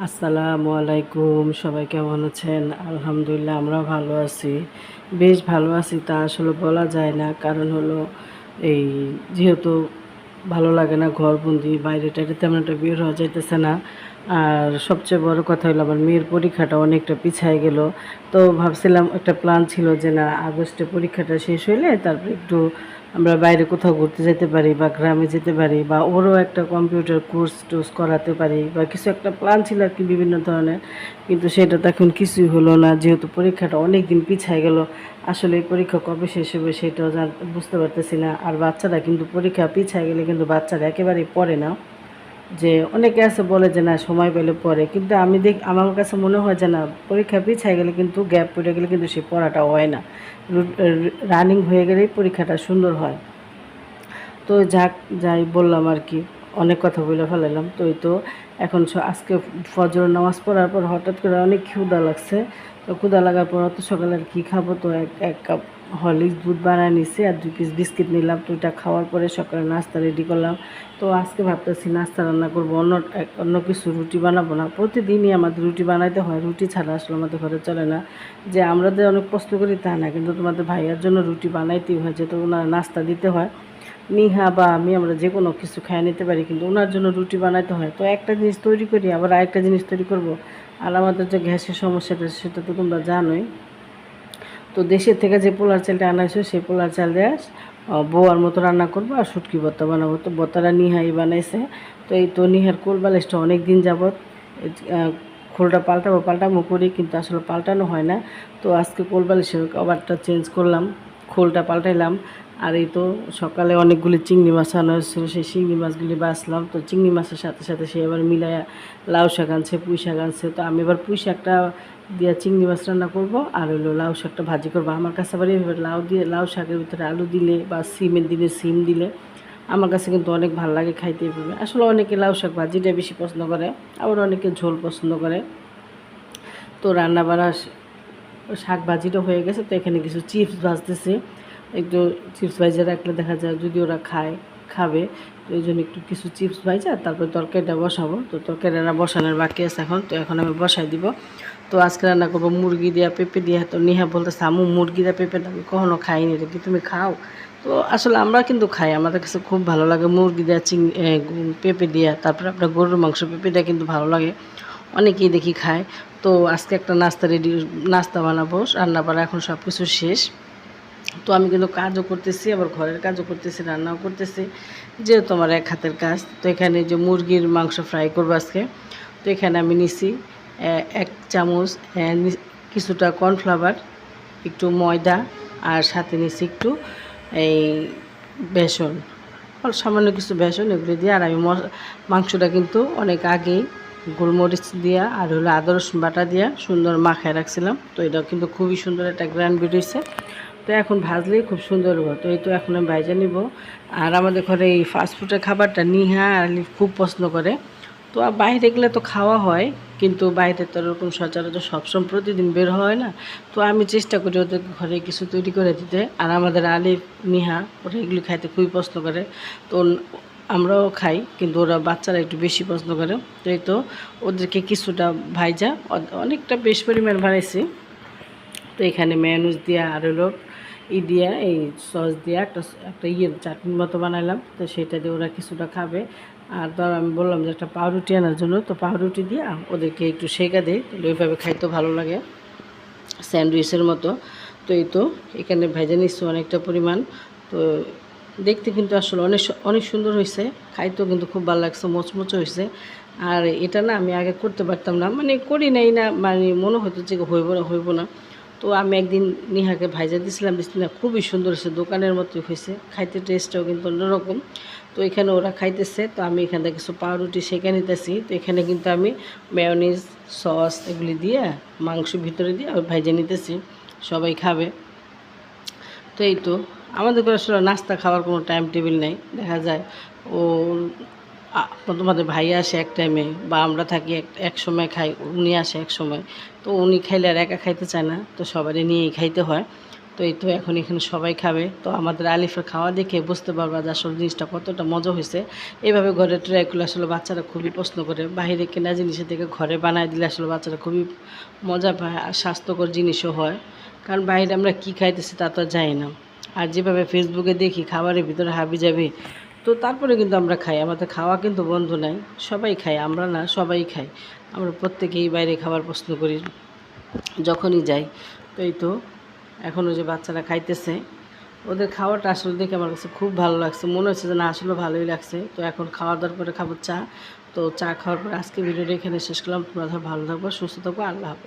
আসসালামু আলাইকুম, সবাই কেমন আছেন? আলহামদুলিল্লাহ আমরা ভালো আছি। বেশ ভালো আছি তা আসলে বলা যায় না। কারণ হলো এই, যেহেতু ভালো লাগে না, ঘরবন্দি, বাইরে টাইরে তেমন একটা বের হওয়া যাইতেছে না। আর সবচেয়ে বড় কথা হলো আমার মেয়ের পরীক্ষাটা অনেকটা পিছায় গেল। তো ভাবছিলাম একটা প্ল্যান ছিল যে না, আগস্টে পরীক্ষাটা শেষ হইলে তারপর একটু আমরা বাইরে কোথাও ঘুরতে যেতে পারি বা গ্রামে যেতে পারি বা ওরও একটা কম্পিউটার কোর্স টোর্স করাতে পারি বা কিছু একটা প্ল্যান ছিল আর কি বিভিন্ন ধরনের। কিন্তু সেটা তো এখন কিছুই হলো না, যেহেতু পরীক্ষাটা অনেক দিন পিছায় গেল। আসলে পরীক্ষা কবে শেষ হবে সেটাও জান বুঝতে পারতেছি না। আর বাচ্চারা কিন্তু পরীক্ষা পিছায় গেলে কিন্তু বাচ্চারা একেবারেই পড়ে না। যে অনেকে আছে বলে যে, না, সময় পেলে পড়ে। কিন্তু আমি দেখ আমার কাছে মনে হয় যে, না, পরীক্ষা পিছায় গেলে কিন্তু গ্যাপ পড়ে গেলে কিন্তু সেই পড়াটা হয় না। রানিং হয়ে গেলেই পরীক্ষাটা সুন্দর হয়। তো যাক, যাই বললাম আর কি। অনেক কথা বলে ফেলাইলাম। তো এই তো এখন আজকে ফজর নামাজ পড়ার পর হঠাৎ করে অনেক ক্ষুদা লাগছে। তো ক্ষুদা লাগার পর তো সকালে আর কী খাব? তো এক এক কাপ হরলিক্স দুধ বানায় নিছি আর দুই পিস বিস্কিট নিলাম। তো ওইটা খাওয়ার পরে সকালে নাস্তা রেডি করলাম। তো আজকে ভাবতেছি নাস্তা রান্না করব, অন্য অন্য কিছু রুটি বানাবো না। প্রতিদিনই আমাদের রুটি বানাইতে হয়, রুটি ছাড়া আসলে আমাদের ঘরে চলে না। যে আমরা যে অনেক কষ্ট করি তা না, কিন্তু তোমাদের ভাইয়ার জন্য রুটি বানাইতেই হয় যেহেতু ওনার নাস্তা দিতে হয়। নিহা বা আমি আমরা যে কোনো কিছু খেয়ে নিতে পারি কিন্তু ওনার জন্য রুটি বানাইতে হয়। তো একটা জিনিস তৈরি করি আবার আরেকটা জিনিস তৈরি করব। আর আমাদের যে গ্যাসের সমস্যাটা সেটা তো তোমরা জানোই। তো দেশের থেকে যে পোলার চালটা আনা হয়েছে সেই পোলার চাল আহ, বোয়ার মতো রান্না করব আর শুটকি ভর্তা বানাবো। তো ভর্তাটা নিহাই বানাইছে। তো এই তো নিহার কোল বালিশটা অনেক দিন যাবৎ খোলটা পাল্টাবো পাল্টাবো করি কিন্তু আসলে পাল্টানো হয় না। তো আজকে কোল বালিশের কভারটা চেঞ্জ করলাম খোলটা পাল্টাইলাম। আর এই তো সকালে অনেকগুলি চিংড়ি মাছ আনা হয়েছিল, সেই চিংড়ি মাছগুলি বাছলাম তো চিংড়ি মাছের সাথে সাথে সে এবার মিলাইয়া লাউ শাক আনছে, পুঁই শাক আনছে। তো আমি এবার পুঁই শাকটা দিয়ে চিংড়ি মাছ রান্না করব। আর হলো লাউ শাকটা ভাজি করব। আমার কাছে আবার এইভাবে লাউ দিয়ে, লাউ শাকের ভিতরে আলু দিলে বা সিমের দিলে সিম দিলে আমার কাছে কিন্তু অনেক ভালো লাগে খাইতে এইভাবে আসলে অনেকে লাউ শাক ভাজিটা বেশি পছন্দ করে, আবার অনেকে ঝোল পছন্দ করে। তো রান্না বাড়া শাক ভাজিটা হয়ে গেছে, তো এখানে কিছু চিপস ভাজতেছে। একটু চিপস ভাইজা রাখলে দেখা যায় যদি ওরা খায়, খাবে, তো এই জন্য একটু কিছু চিপস ভাইজা তারপর তরকারিটা বসাবো। তো তরকারিটা বসানোর বাকি আছে এখন, তো এখন আমি বসাই দিব। তো আজকে রান্না করব মুরগি দিয়া, পেঁপে দিয়া। তো নিহা বলতেছে আমু মুরগি দিয়া পেঁপে আমি কখনো খাইনি রে, কি তুমি খাও? তো আসলে আমরা কিন্তু খাই, আমাদের কাছে খুব ভালো লাগে মুরগি দেওয়া চিং পেঁপে দেওয়া তারপরে আপনার গরুর মাংস, পেঁপে দেওয়া কিন্তু ভালো লাগে। অনেকেই দেখি খায়। তো আজকে একটা নাস্তা রেডি, নাস্তা বানাবো রান্না বান্না এখন সব কিছু শেষ। তো আমি কিন্তু কাজও করতেছি, আবার ঘরের কাজও করতেছি, রান্নাও করতেছি। যেহেতু আমার এক হাতের কাজ, তো এখানে যে মুরগির মাংস ফ্রাই করব আজকে, তো এখানে আমি নিছি এক চামচ কিছুটা কর্নফ্লাওয়ার একটু ময়দা, আর সাথে নিছি একটু এই বেসন। সামান্য কিছু বেসন এগুলো দিয়ে, আর আমি মাংসটা কিন্তু অনেক আগেই গোলমরিচ দিয়া, আর হলো আদা রসুন বাটা দিয়া সুন্দর মাখায় রাখছিলাম। তো এটা কিন্তু খুবই সুন্দর একটা গ্র্যান্ড বেরিয়েছে। তো এখন ভাজলেই খুব সুন্দর হবে। তো এই তো এখন আমি ভাইজা নিব। আর আমাদের ঘরে এই ফাস্টফুডের খাবারটা নিহা আর খুব পছন্দ করে। তো আর বাইরে গেলে তো খাওয়া হয়, কিন্তু বাইরে তো ওরকম সচরাচর সবসময় প্রতিদিন বের হয় না। তো আমি চেষ্টা করি ওদের ঘরে কিছু তৈরি করে দিতে। আর আমাদের আলিফ, নিহা, ওরা এগুলি খাইতে খুবই পছন্দ করে। তো আমরাও খাই, কিন্তু ওরা বাচ্চারা একটু বেশি পছন্দ করে। তো এই তো ওদেরকে কিছুটা ভাইজা অনেকটা বেশ পরিমাণ বানাইছি। তো এখানে ম্যানুজ দিয়া আর হলো ই দিয়া, এই সস দিয়া একটা একটা ইয়ের চাটনির মতো বানাইলাম। তো সেটা দিয়ে ওরা কিছুটা খাবে। আর ধর আমি বললাম যে একটা পাউরুটি আনার জন্য, তো পাউরুটি দিয়া ওদেরকে একটু শেখা দিই, তাহলে ওইভাবে খাইতেও ভালো লাগে। স্যান্ডউইচের মতো। তো এই তো, এখানে ভেজে নিচ্ছি অনেকটা পরিমাণ। তো দেখতে কিন্তু আসলে অনেক অনেক সুন্দর হয়েছে খাইতেও কিন্তু খুব ভালো লাগছে, মোচমোচো হয়েছে আর এটা না আমি আগে করতে পারতাম না। মানে করি নাই না মানে মনে হতো যে হইব না হইব না। তো আমি একদিন নিহাকে ভাইজা দিয়েছিলাম দিচ্ছিলাম খুবই সুন্দর হয়েছে, দোকানের মতোই হয়েছে, খাইতে টেস্টটাও কিন্তু অন্যরকম। তো এখানে ওরা খাইতেছে, তো আমি এখান থেকে কিছু পাউরুটি সেঁকে নিতেছি। তো এখানে কিন্তু আমি মেয়নিজ সস এগুলি দিয়ে, মাংস ভিতরে দিয়ে আমি ভাইজে নিতেছি, সবাই খাবে। তো এই তো, আমাদের আসলে নাস্তা খাওয়ার কোনো টাইম টেবিল নেই, দেখা যায়। ও তোমাদের ভাই আসে এক টাইমে বা আমরা থাকি এক সময় খাই, উনি আসে এক সময়। তো উনি খাইলে আর একা খাইতে চায় না, তো সবারই নিয়েই খাইতে হয়। তো এই তো এখন এখানে সবাই খাবে। তো আমাদের আলিফের খাওয়া দেখে বুঝতে পারবা যে আসলে জিনিসটা কতটা মজা হয়েছে। এইভাবে ঘরে ট্রাই করলে আসলে বাচ্চারা খুবই প্রশ্ন করে বাইরে কেনা জিনিসের থেকে ঘরে বানায় দিলে আসলে বাচ্চারা খুবই মজা পায়, আর স্বাস্থ্যকর জিনিসও হয়। কারণ বাইরে আমরা কী খাইতেছি তা তো জানি না। আর যেভাবে ফেসবুকে দেখি, খাবারের ভিতরে হাবি যাবে তো তারপরে কিন্তু আমরা খাই। আমাদের খাওয়া কিন্তু বন্ধ নাই। সবাই খাই আমরা না, সবাই খাই। আমরা প্রত্যেকেই বাইরে খাবার পছন্দ করি, যখনই যাই। তো এই তো এখনও যে বাচ্চারা খাইতেছে, ওদের খাওয়াটা আসলে দেখে আমার কাছে খুব ভালো লাগছে। মনে হচ্ছে যে না, আসলে ভালোই লাগছে। তো এখন খাওয়া দাওয়ার পরে খাব চা। তো চা খাওয়ার পরে আজকে ভিডিওটা এখানে শেষ করলাম। তোমরা ভালো থাকব, সুস্থ থাকব। আল্লাহ হাফেজ।